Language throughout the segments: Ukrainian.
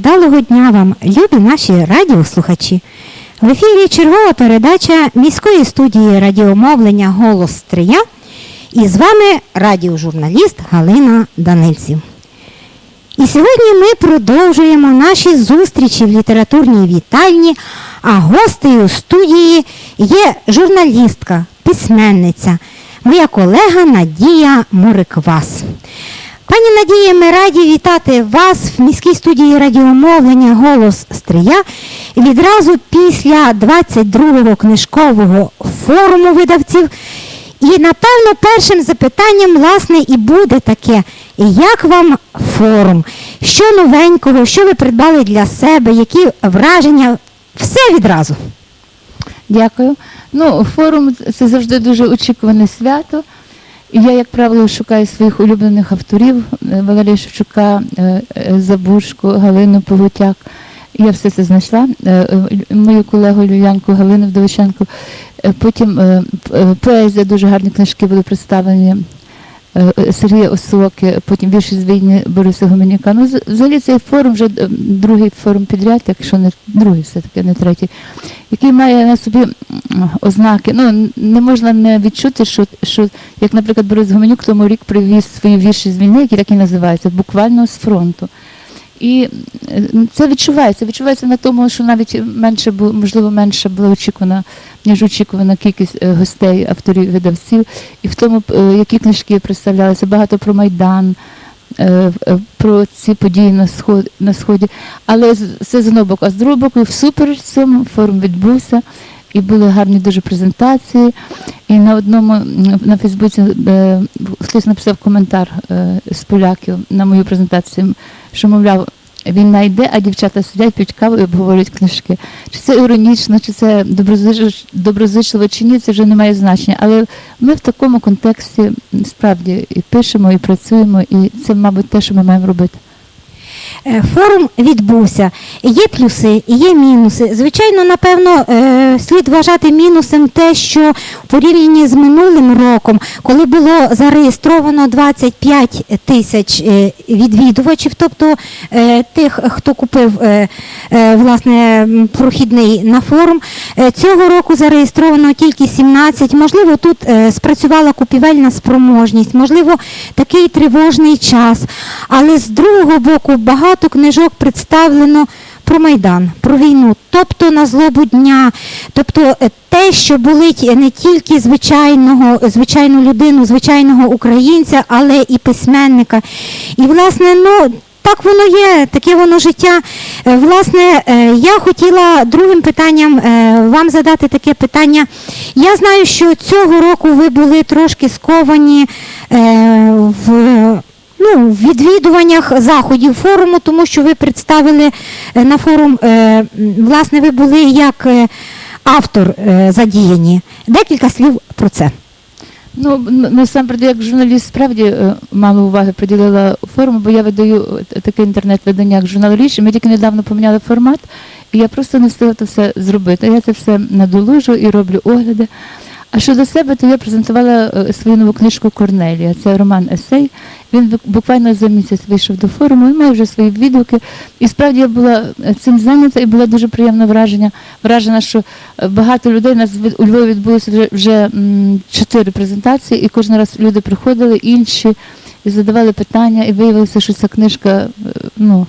Вдалого дня вам, любі наші радіослухачі. В ефірі чергова передача міської студії радіомовлення Голос Стрия. І з вами радіожурналіст Галина Данильців. І сьогодні ми продовжуємо наші зустрічі в літературній вітальні, а гостею студії є журналістка, письменниця, моя колега Надія Мориквас. Пані Надія, ми раді вітати вас в міській студії радіомовлення Голос Стрия відразу після 22-го книжкового форуму видавців. І напевно першим запитанням, власне, і буде таке: як вам форум? Що новенького, що ви придбали для себе, які враження? Все відразу. Дякую. Ну, форум це завжди дуже очікуване свято. Я, як правило, шукаю своїх улюблених авторів е, Валерія Шевчука, е, е, Забушку, Галину Погутяк. Я все це знайшла. Мою колегу Люянку Галину Вдовиченко. Е, Потім поезія, дуже гарні книжки були представлені. Е, е, Сергія Осоки, потім більшість з війни Бориса Гуменюка. Ну, взагалі цей форум вже е, другий форум підряд, якщо не другий, все-таки не третій, який має на собі ознаки. Ну, не можна не відчути, що, що як, наприклад, Борис Гуменюк тому рік привіз свої вірші з війни, які так і називаються, буквально з фронту. І е, це відчувається. Відчувається на тому, що навіть менше бу- можливо менше була очікувана, ніж очікувана кількість е, гостей, авторів, видавців, і в тому, е, які книжки представлялися, багато про Майдан, про ці події на сході, на сході. Але це з одного боку. А з другого боку, всупереч цьому форум відбувся. І були гарні дуже презентації. І на одному на Фейсбуці хтось написав коментар з поляків на мою презентацію, що мовляв, війна йде, а дівчата сидять, п'ють каву і обговорюють книжки. Чи це іронічно, чи це доброзич- доброзичливо, чи ні, це вже не має значення. Але ми в такому контексті справді і пишемо, і працюємо, і це, мабуть, те, що ми маємо робити. Е, Форум відбувся. Є плюси, є мінуси. Звичайно, напевно, е, слід вважати мінусом те, що в порівнянні з минулим роком, коли було зареєстровано 25 тисяч е, відвідувачів, тобто тих, хто купив власне прохідний на форум, цього року зареєстровано тільки 17. Можливо, тут спрацювала купівельна спроможність, можливо, такий тривожний час. Але з другого боку, багато книжок представлено про Майдан, про війну, тобто на злобу дня, тобто е, те, що болить не тільки звичайного, звичайну людину, звичайного українця, але і письменника. І, власне, ну. Так воно є, таке воно життя. Е, Власне, е, я хотіла другим питанням е, вам задати таке питання. Я знаю, що цього року ви були трошки сковані е, в ну, відвідуваннях заходів форуму, тому що ви представили е, на форум, е, власне, ви були як е, автор задіяні. Декілька слів про це. Ну, насамперед, як журналіст, справді мало уваги приділила форуму, бо я видаю таке інтернет-видання, як журнал Річ, ми тільки недавно поміняли формат, і я просто не встигла це все зробити. Я це все надолужу і роблю огляди. А щодо себе, то я презентувала е, свою нову книжку Корнелія. Це роман есей. Він буквально за місяць вийшов до форуму і має вже свої відгуки. І справді я була е, цим зайнята і була дуже приємне враження. Вражена, що е, багато людей у нас у Львові відбулося вже, чотири презентації, і кожен раз люди приходили, інші і задавали питання, і виявилося, що ця книжка ну,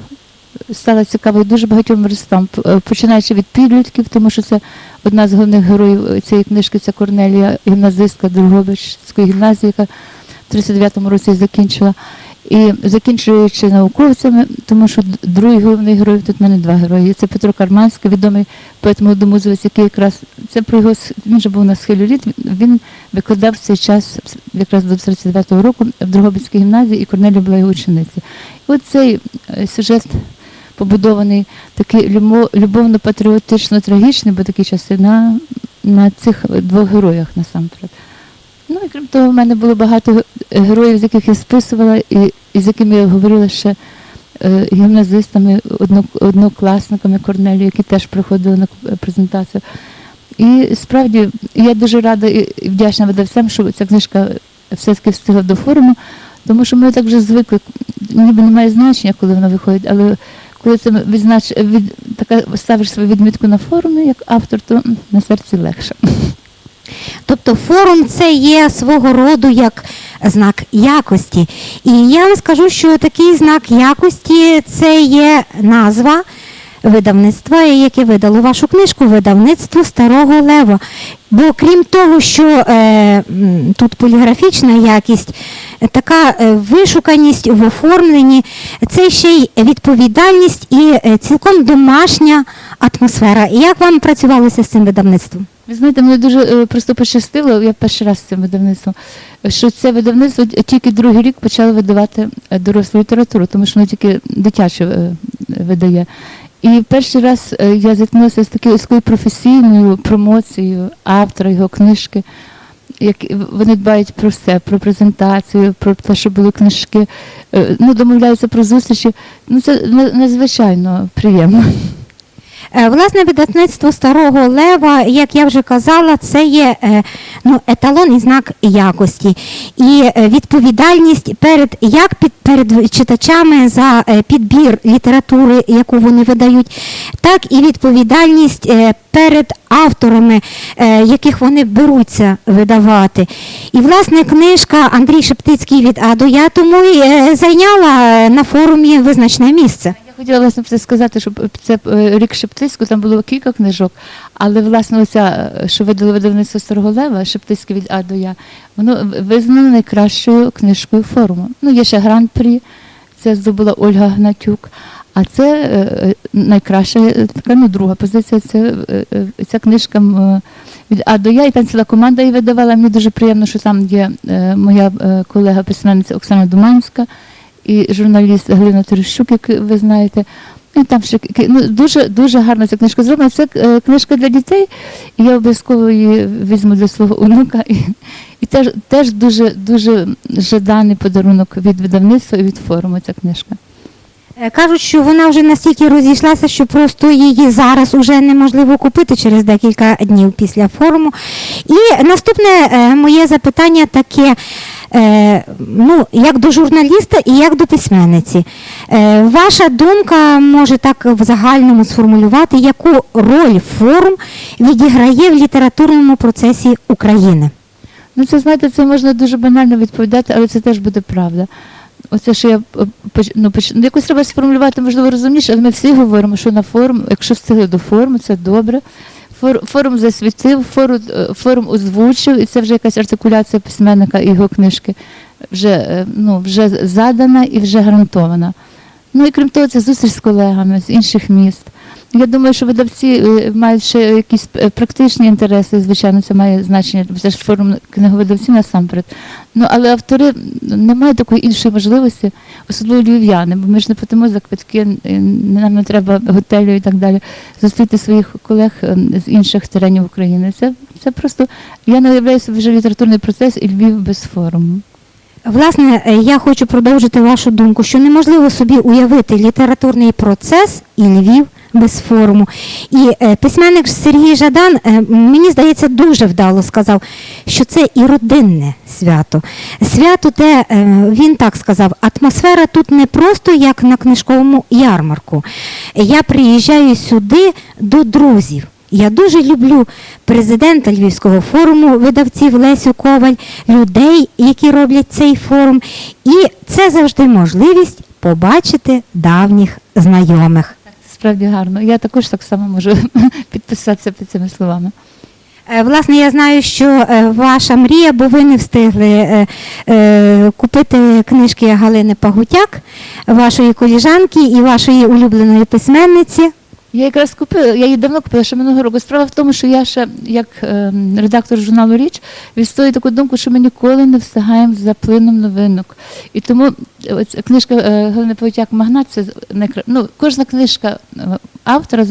стала цікавою дуже багатьом верстам, е, починаючи від підлітків, тому що це одна з головних героїв е, цієї книжки це Корнелія, гімназистка Другобичської гімназії, яка в 39-му році закінчила. І закінчуючи науковцями, тому що другий головний герой, тут в мене два герої. Це Петро Карманський, відомий поет молодомузовець, який якраз це про його він же був на схилі літ. Він- викладав цей час якраз до 39-го року в Другобицькій гімназії, і Корнелія була його ученицею. І от цей е, сюжет побудований такий любовно-патріотично-трагічний, бо такі часи на, на цих двох героях насамперед. Ну і крім того, в мене було багато героїв, з яких я списувала, і, і з якими я говорила ще е, гімназистами, одно, однокласниками Корнелію, які теж приходили на презентацію. І справді я дуже рада і вдячна видавцям, що ця книжка все-таки встигла до форуму, тому що ми так вже звикли, ніби немає значення, коли вона виходить, але коли це відзнач, від, така, ставиш свою відмітку на форумі як автор, то на серці легше. Тобто форум це є свого роду як знак якості. І я вам скажу, що такий знак якості це є назва видавництва, яке видало вашу книжку, видавництво Старого Лева. Бо крім того, що е, тут поліграфічна якість, така е, вишуканість в оформленні, це ще й відповідальність і е, цілком домашня атмосфера. Як вам працювалося з цим видавництвом? Ви знаєте, мені дуже е, просто пощастило, я перший раз з цим видавництвом, що це видавництво тільки другий рік почало видавати дорослу літературу, тому що воно тільки дитяче е, видає. І перший раз е, я зіткнулася з такою з такою професійною промоцією автора його книжки. Як вони дбають про все, про презентацію, про те, що були книжки, е, ну, домовляються про зустрічі. Ну, це на- надзвичайно приємно. Е, Власне, видавництво старого лева, як я вже казала, це є е, ну, еталон і знак якості. І е, відповідальність перед як під перед читачами за підбір літератури, яку вони видають, так і відповідальність перед авторами, яких вони беруться видавати. І власне книжка Андрій Шептицький від А до Я тому зайняла на форумі визначне місце. Хотіла власне це сказати, що це е, рік Шептицьку, там було кілька книжок, але власне оця, е, що видало видавництво Старого Лева, Шептицьке від А до Я, воно визнано найкращою книжкою форуму. Ну, є ще гран-прі, це здобула Ольга Гнатюк. А це е, найкраща така, ну, друга позиція. Це ця книжка від А до Я, і там ціла команда її видавала. Мені дуже приємно, що там є моя е, колега письменниця Оксана Думанська і журналіст Галина Терещук, як ви знаєте. І там ще ну, дуже дуже гарна ця книжка зроблена. Це е, книжка для дітей, і я обов'язково її візьму для свого онука. І, і теж, теж дуже дуже жаданий подарунок від видавництва і від форуму ця книжка. Е, Кажуть, що вона вже настільки розійшлася, що просто її зараз уже неможливо купити через декілька днів після форуму. І наступне е, моє запитання таке. Е, Ну, як до журналіста і як до письменниці. Е, Ваша думка може так в загальному сформулювати, яку роль форум відіграє в літературному процесі України? Ну, це знаєте, це можна дуже банально відповідати, але це теж буде правда. Оце, що я е, ну, поч- ну, якось треба сформулювати, можливо, розумніше, але ми всі говоримо, що на форум, якщо встигли до форуму, це добре. Фор- Форум засвітив, форум, е, форум озвучив, і це вже якась артикуляція письменника і його книжки вже, е, ну, вже задана і вже гарантована. Ну і крім того, це зустріч з колегами з інших міст. Я думаю, що видавці е, мають ще якісь е, практичні інтереси, звичайно, це має значення, це ж форум книговидавців насамперед. Ну, але автори не мають такої іншої можливості, особливо львів'яни, бо ми ж не платимо за квитки, е, нам не треба готелю і так далі, зустріти своїх колег з інших теренів України. Це, це просто, я не уявляю собі вже літературний процес і Львів без форуму. Власне, я хочу продовжити вашу думку, що неможливо собі уявити літературний процес і Львів без форуму. І е, письменник Сергій Жадан, е, мені здається, дуже вдало сказав, що це і родинне свято. Свято, де е, він так сказав, атмосфера тут не просто як на книжковому ярмарку. Я приїжджаю сюди до друзів. Я дуже люблю президента Львівського форуму видавців Лесю Коваль, людей, які роблять цей форум. І це завжди можливість побачити давніх знайомих. Це справді гарно. Я також так само можу підписатися під цими словами. Е, Власне, я знаю, що е, ваша мрія, бо ви не встигли е, купити книжки Галини Пагутяк, вашої коліжанки і вашої улюбленої письменниці. Я якраз купила, я її давно купила, ще минулого року. Справа в тому, що я ще як е, редактор журналу Річ відстоюю таку думку, що ми ніколи не встигаємо за плином новинок. І тому е, книжка е, Галини Повітяк Магнат це найкра... ну, кожна книжка е, автора,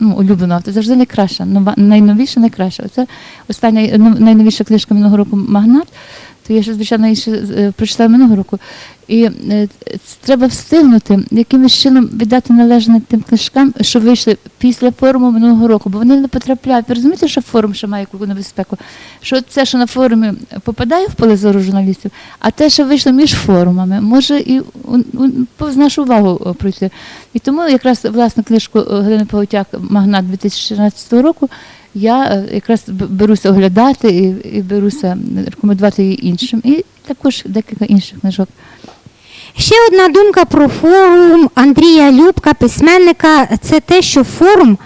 ну, улюбленого автора, завжди найкраща, нова, найновіша, найкраща. Оце остання ну, найновіша книжка минулого року Магнат. То я ще, звичайно, її ще е, прочитала минулого року. І е, треба встигнути якимось чином віддати належне тим книжкам, що вийшли після форуму минулого року, бо вони не потрапляють. Ви розумієте, що форум ще має яку небезпеку? Що це, що на форумі попадає в поле зору журналістів, а те, що вийшло між форумами, може і повз нашу увагу е, пройти. І тому якраз власне книжку е, Галини Поготяк Магнат 2014 року я е, якраз беруся оглядати і, і беруся рекомендувати її іншим. І також декілька інших книжок. Ще одна думка про форум Андрія Любка, письменника, це те, що форум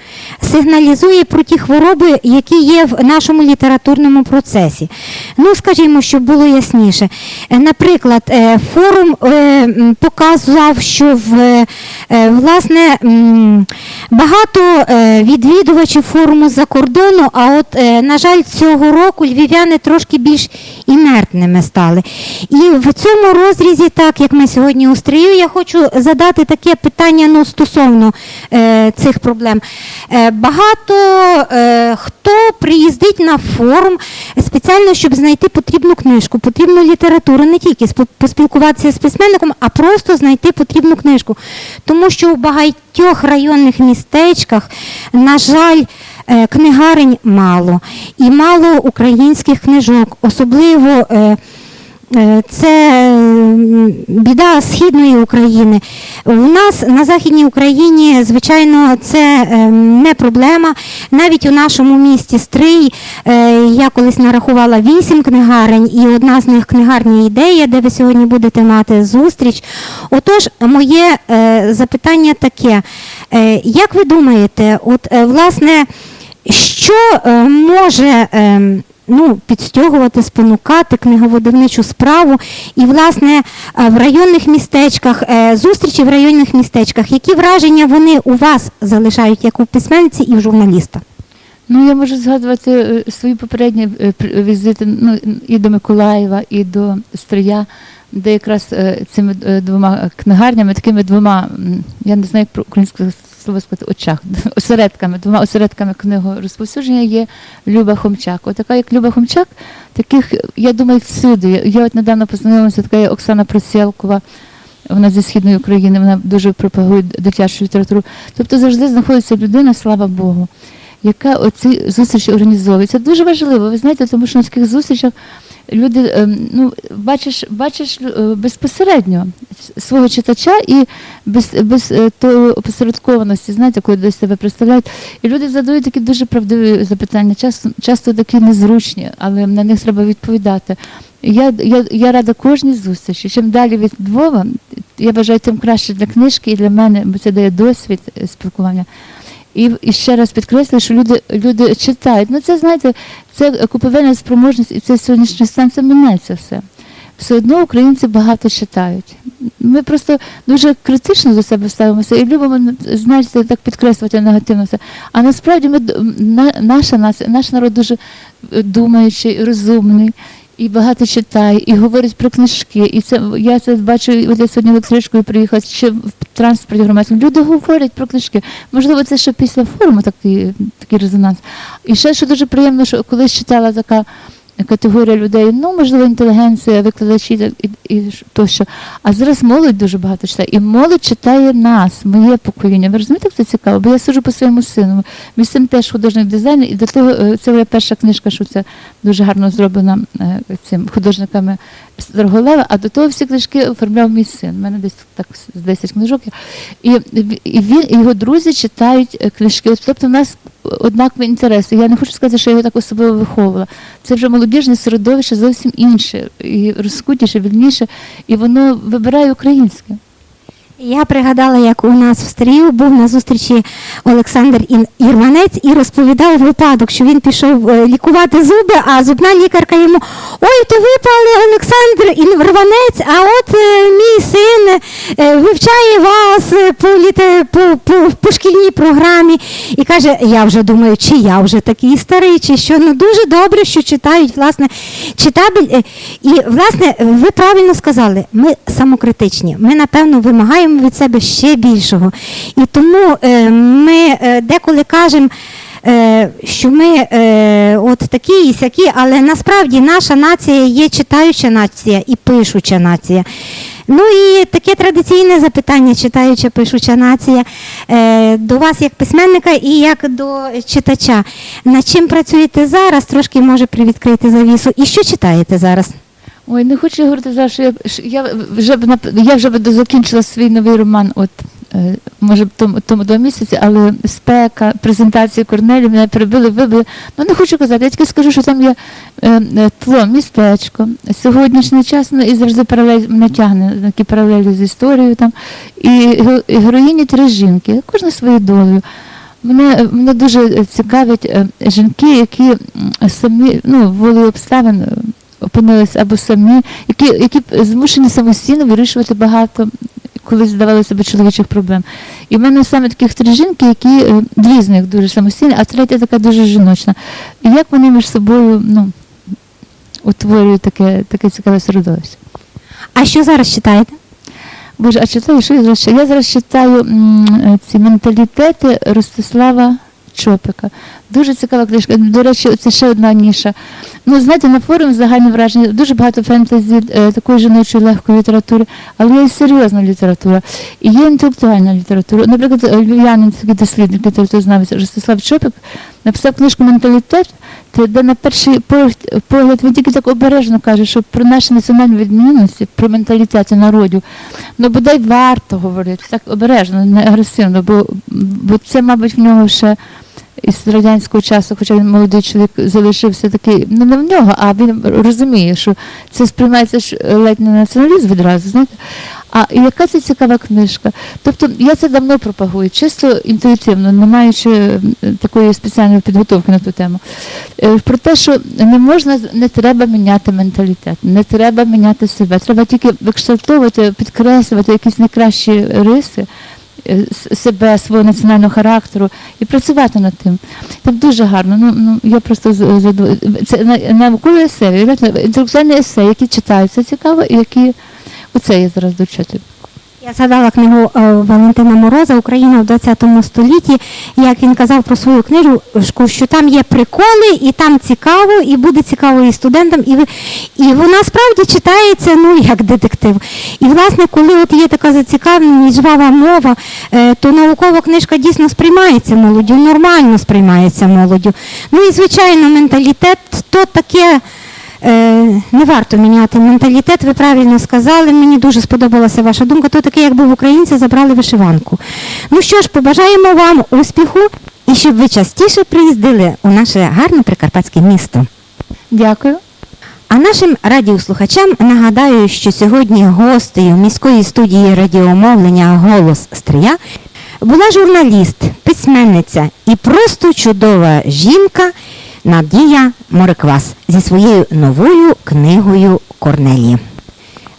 сигналізує про ті хвороби, які є в нашому літературному процесі. Ну, скажімо, щоб було ясніше. Наприклад, е, форум е, м, показав, що е, власне багато відвідувачів форуму з-за кордону, а от, на жаль, цього року львів'яни трошки більш інертними стали. І в цьому розрізі, так як ми сьогодні у стрію, я хочу задати таке питання ну, стосовно е, цих проблем. Е, багато е, хто приїздить на форум спеціально, щоб знайти потрібну книжку, потрібну літературу, не тільки поспілкуватися з письменником, а просто знайти потрібну книжку. Тому що в багатьох районних містечках, на жаль, е, книгарень мало і мало українських книжок, особливо. Е, Це біда східної України. У нас на західній Україні, звичайно, це е, не проблема. Навіть у нашому місті Стрий е, я колись нарахувала вісім книгарень, і одна з них книгарня ідея, де ви сьогодні будете мати зустріч. Отож, моє запитання таке: як ви думаєте, от власне, що може е, ну, підстягувати, спонукати книговидавничу справу. І, власне, е, в районних містечках, е, зустрічі в районних містечках, які враження вони у вас залишають як у письменниці і в журналіста? Ну, я можу згадувати е, свої попередні візити ну, і до Миколаєва, і до Стрия, де якраз е, цими е, двома книгарнями, такими двома, я не знаю, як про українське слово сказати, очах, осередками, двома осередками книгорозповсюдження є Люба Хомчак. Отака, як Люба Хомчак, таких, я думаю, всюди. Я от недавно познайомилася, така є Оксана Просєлкова, вона зі східної України, вона дуже пропагує дитячу літературу. Тобто завжди знаходиться людина, слава Богу, яка оці зустрічі організовує. Це дуже важливо. Ви знаєте, тому що на таких зустрічах люди ем, ну, бачиш, бачиш е, безпосередньо свого читача і без, без е, тої опосередкованості, знаєте, коли десь себе представляють. І люди задають такі дуже правдиві запитання, часто, часто такі незручні, але на них треба відповідати. Я, я, я рада кожній зустрічі. Чим далі від Львова, я вважаю, тим краще для книжки і для мене, бо це дає досвід спілкування. І, і ще раз підкреслюю, що люди, люди читають. Ну це знаєте, це купівельна спроможність, і це сьогоднішній стан, це минеться все. Все одно українці багато читають. Ми просто дуже критично до себе ставимося і любимо, знаєте, так підкреслювати негативно все. А насправді ми на, наша наш народ дуже думаючий, розумний. І багато читає, і говорить про книжки. І це я це бачу, от я сьогодні електричкою приїхала, ще в транспорті громадському. Люди говорять про книжки. Можливо, це ще після форуму такий, такий резонанс. І ще що дуже приємно, що колись читала така категорія людей, ну, можливо, інтелігенція, викладачі і, і тощо. А зараз молодь дуже багато читає. І молодь читає нас, моє покоління. Ви розумієте, як це цікаво? Бо я сиджу по своєму сину. Мій син теж художник дизайнер, і до того е, це моя перша книжка, що це дуже гарно зроблена е, цим художниками з а до того всі книжки оформляв мій син. У мене десь так з 10 книжок. І, і він, і його друзі читають е, книжки. От, тобто в нас однакові інтереси. Я не хочу сказати, що я його так особливо виховувала. Це вже молодіжне середовище зовсім інше, і розкутіше, вільніше, і воно вибирає українське. Я пригадала, як у нас в Стрію був на зустрічі Олександр Ірванець і розповідав випадок, що він пішов е, лікувати зуби, а зубна лікарка йому: Ой, то випали Олександр Ірванець, а от е, мій е, вивчає вас е, по, літе, по, по, по шкільній програмі. І каже: Я вже думаю, чи я вже такий старий, чи що. Ну дуже добре, що читають, власне, читабель. е, І, власне, ви правильно сказали, ми самокритичні. Ми, напевно, вимагаємо від себе ще більшого. І тому ми деколи кажемо. Що ми е, от такі і сякі, але насправді наша нація є читаюча нація і пишуча нація. Ну і таке традиційне запитання, читаюча пишуча нація, е, до вас як письменника і як до читача. Над чим працюєте зараз? Трошки може привідкрити завісу. І що читаєте зараз? Ой, не хочу говорити зараз, що я, я вже б я вже б закінчила свій новий роман, от може тому, тому два місяці, але спека, презентації Корнелі мене перебили, вибили. Ну не хочу казати, я тільки скажу, що там є е, е, тло, містечко, сьогоднішній час, ну і завжди паралель мене тягне такі паралелі з історією там. І, героїні три жінки, кожна своєю долею. Мене, мене дуже цікавлять е, жінки, які самі ну, волею обставин е, опинилися або самі, які, які змушені самостійно вирішувати багато колись здавалося б чоловічих проблем. І в мене саме таких три жінки, які е, дві з них дуже самостійні, а третя така дуже жіночна. І як вони між собою ну, утворюють таке, таке цікаве середовище. А що зараз читаєте? Боже, а читаю, що я зараз читаю? Я зараз читаю ці менталітети Ростислава Чопика. Дуже цікава книжка. До речі, це ще одна ніша. Ну, знаєте, на форумі загальне враження, дуже багато фентезі, е, такої жіночої легкої літератури, але є і серйозна література, і є інтелектуальна література. Наприклад, львів'янин, такий дослідник літературознавець Ростислав Чопик написав книжку Менталітет, де- на перший погляд- він тільки так обережно каже, що про наші національні відмінності, про менталітети народів, ну бодай варто говорити, так обережно, не агресивно, бо, бо це, мабуть, в нього ще із радянського часу, хоча він молодий чоловік залишився такий, ну не в нього, а він розуміє, що це сприймається ж ледь не націоналізм відразу, знаєте. А яка це цікава книжка? Тобто я це давно пропагую, чисто інтуїтивно, не маючи такої спеціальної підготовки на ту тему. Е, Про те, що не можна, не треба міняти менталітет, не треба міняти себе. Треба тільки викшталтовувати, підкреслювати якісь найкращі риси себе, свого національного характеру і працювати над тим. Так дуже гарно. Ну, ну я просто з- Це на- наукові есе, інтелектуальні есе, які читаються цікаво, і які оце я зараз дочитую. Я згадала книгу Валентина Мороза Україна в 20 столітті. Як він казав про свою книжку, що там є приколи, і там цікаво, і буде цікаво і студентам, і і вона справді читається ну як детектив. І власне, коли от є така зацікавленість, жвава мова, е, то наукова книжка дійсно сприймається молоддю, нормально сприймається молоддю. Ну і звичайно, менталітет то таке. Е, не варто міняти менталітет, ви правильно сказали. Мені дуже сподобалася ваша думка. То таке, якби в українці забрали вишиванку. Ну що ж, побажаємо вам успіху і щоб ви частіше приїздили у наше гарне прикарпатське місто. Дякую. А нашим радіослухачам нагадаю, що сьогодні гостею міської студії радіомовлення Голос Стрия була журналіст, письменниця і просто чудова жінка Надія Мориквас зі своєю новою книгою Корнелі.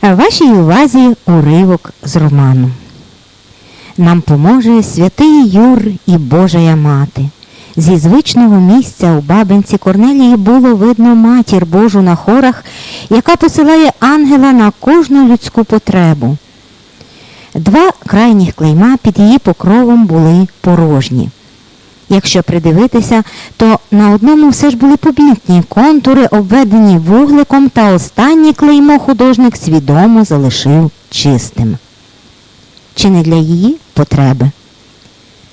Вашій увазі уривок з роману. Нам поможе святий Юр і Божая мати. Зі звичного місця у бабинці Корнелії було видно матір Божу на хорах, яка посилає ангела на кожну людську потребу. Два крайніх клейма під її покровом були порожні. Якщо придивитися, то на одному все ж були помітні контури, обведені вугликом, та останнє клеймо художник свідомо залишив чистим. Чи не для її потреби?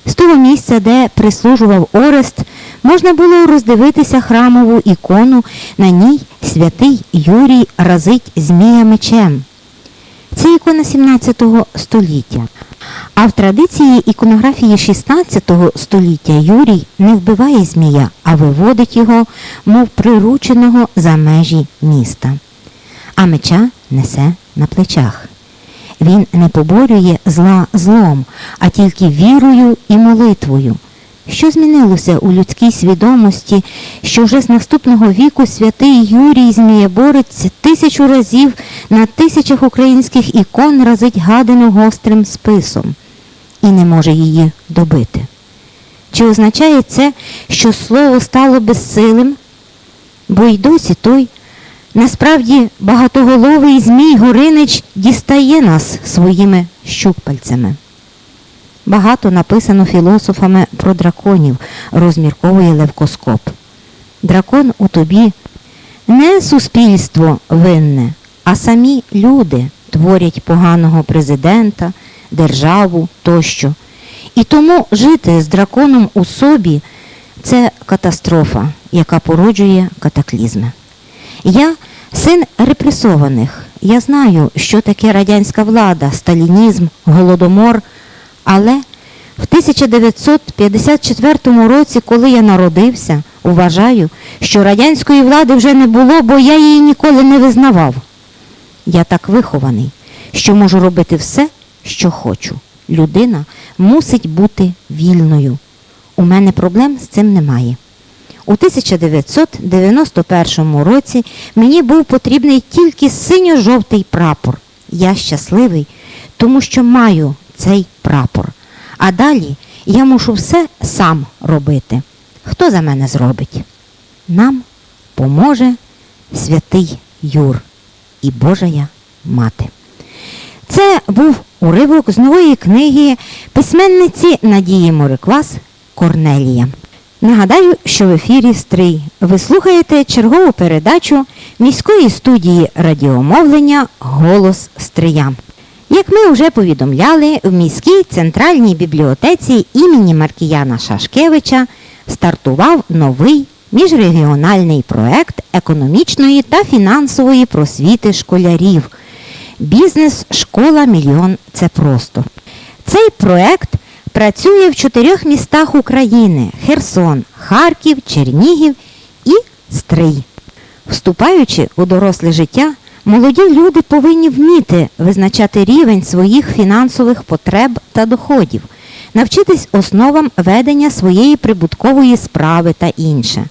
З того місця, де прислужував Орест, можна було роздивитися храмову ікону, на ній святий Юрій разить змія мечем. Це ікона 17 століття. А в традиції іконографії 16 століття Юрій не вбиває змія, а виводить його, мов прирученого за межі міста. А меча несе на плечах. Він не поборює зла злом, а тільки вірою і молитвою. Що змінилося у людській свідомості, що вже з наступного віку святий Юрій Змієборець тисячу разів на тисячах українських ікон разить гадину гострим списом і не може її добити? Чи означає це, що слово стало безсилим? Бо й досі той, насправді багатоголовий Змій Горинич дістає нас своїми щупальцями. Багато написано філософами про драконів, розмірковує Левкоскоп. Дракон у тобі не суспільство винне, а самі люди творять поганого президента, державу тощо. І тому жити з драконом у собі це катастрофа, яка породжує катаклізми. Я син репресованих. Я знаю, що таке радянська влада, сталінізм, голодомор. Але в 1954 році, коли я народився, вважаю, що радянської влади вже не було, бо я її ніколи не визнавав. Я так вихований, що можу робити все, що хочу. Людина мусить бути вільною. У мене проблем з цим немає. У 1991 році мені був потрібний тільки синьо-жовтий прапор. Я щасливий, тому що маю цей прапор. А далі я мушу все сам робити. Хто за мене зробить? Нам поможе святий Юр і Божая Мати. Це був уривок з нової книги письменниці Надії Мориквас Корнелія. Нагадаю, що в ефірі Стрий. Ви слухаєте чергову передачу міської студії радіомовлення Голос Стрия. Як ми вже повідомляли, в міській центральній бібліотеці імені Маркіяна Шашкевича стартував новий міжрегіональний проект економічної та фінансової просвіти школярів. Бізнес Школа Мільйон це просто. Цей проект працює в чотирьох містах України: Херсон, Харків, Чернігів і Стрий. Вступаючи у доросле життя, молоді люди повинні вміти визначати рівень своїх фінансових потреб та доходів, навчитись основам ведення своєї прибуткової справи та інше.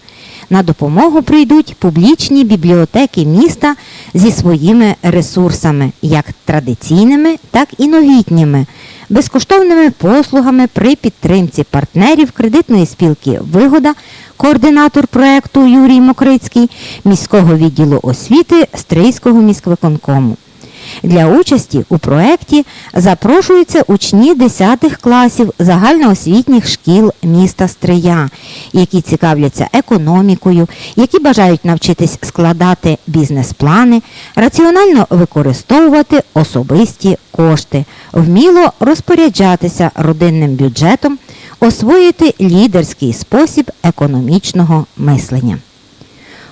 На допомогу прийдуть публічні бібліотеки міста зі своїми ресурсами, як традиційними, так і новітніми, безкоштовними послугами при підтримці партнерів кредитної спілки Вигода, координатор проекту Юрій Мокрицький, міського відділу освіти Стрийського міськвиконкому. Для участі у проєкті запрошуються учні 10 класів загальноосвітніх шкіл міста Стрия, які цікавляться економікою, які бажають навчитись складати бізнес-плани, раціонально використовувати особисті кошти, вміло розпоряджатися родинним бюджетом, освоїти лідерський спосіб економічного мислення.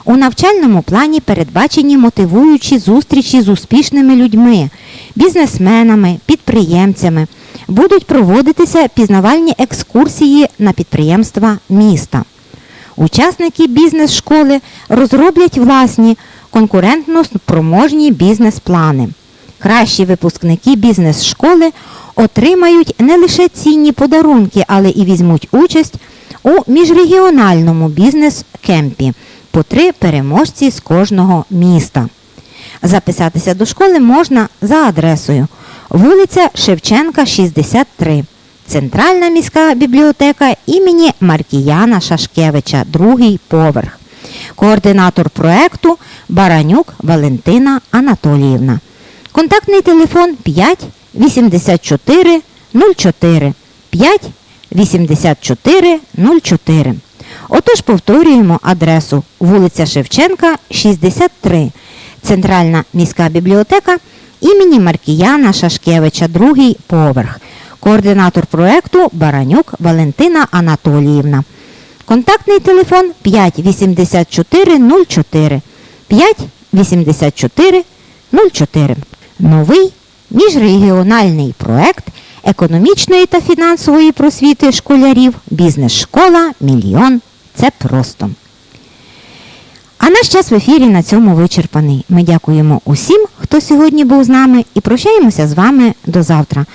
У навчальному плані передбачені мотивуючі зустрічі з успішними людьми, бізнесменами, підприємцями. Будуть проводитися пізнавальні екскурсії на підприємства міста. Учасники бізнес-школи розроблять власні конкурентно спроможні бізнес-плани. Кращі випускники бізнес-школи отримають не лише цінні подарунки, але і візьмуть участь у міжрегіональному бізнес-кемпі по три переможці з кожного міста. Записатися до школи можна за адресою вулиця Шевченка, 63, Центральна міська бібліотека імені Маркіяна Шашкевича, другий поверх. Координатор проекту Баранюк Валентина Анатоліївна. Контактний телефон 5 84 04 5 84 04. Отож повторюємо адресу вулиця Шевченка, 63, Центральна міська бібліотека імені Маркіяна Шашкевича, другий поверх. Координатор проекту Баранюк Валентина Анатоліївна. Контактний телефон 5 84 04 5 84 04. Новий міжрегіональний проект економічної та фінансової просвіти школярів Бізнес-школа Мільйон. Це просто. А наш час в ефірі на цьому вичерпаний. Ми дякуємо усім, хто сьогодні був з нами, і прощаємося з вами до завтра.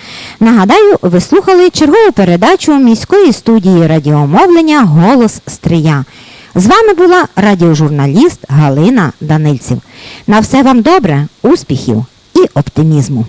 Нагадаю, ви слухали чергову передачу міської студії радіомовлення Голос Стрия. З вами була радіожурналіст Галина Данильців. На все вам добре, успіхів і оптимізму.